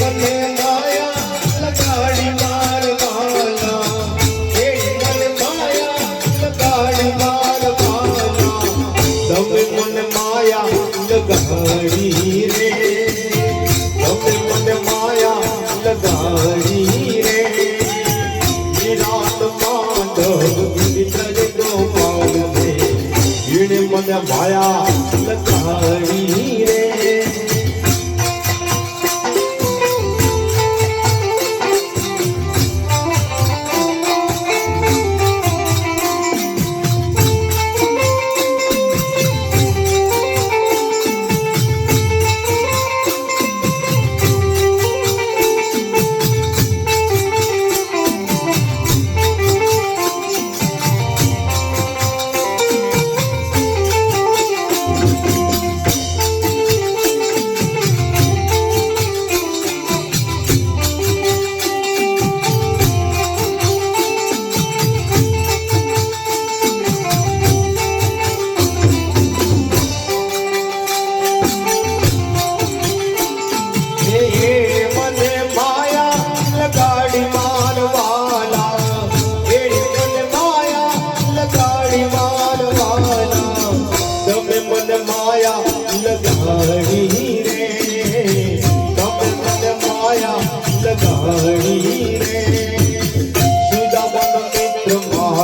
মনে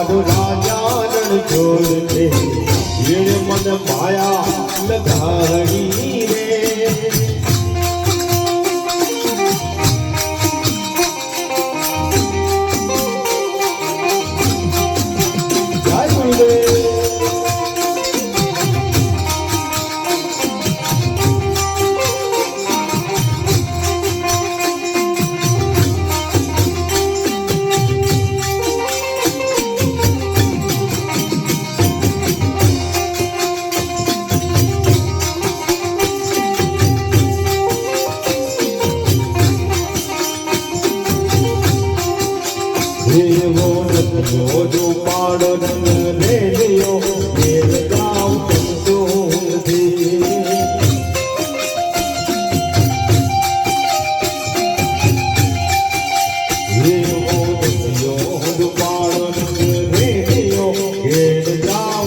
મારો રાજા છોડ છે મન માયા લગાડી દેવો જોજો પાડો વેર ગાવ ચમતો નથી દેવો જોજો પાડો રંગ લે લ્યો વેર ગાવ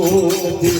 জ্যোতি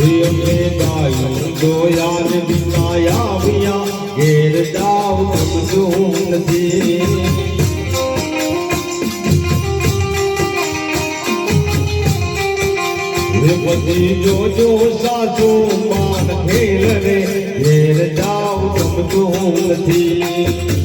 હે ગાયો ને વિનાયા વિયા ઘેર જાવ તમ નથી પતિ જોજો સાચો માન ખેલ રે ઘેર જાવ તમ નથી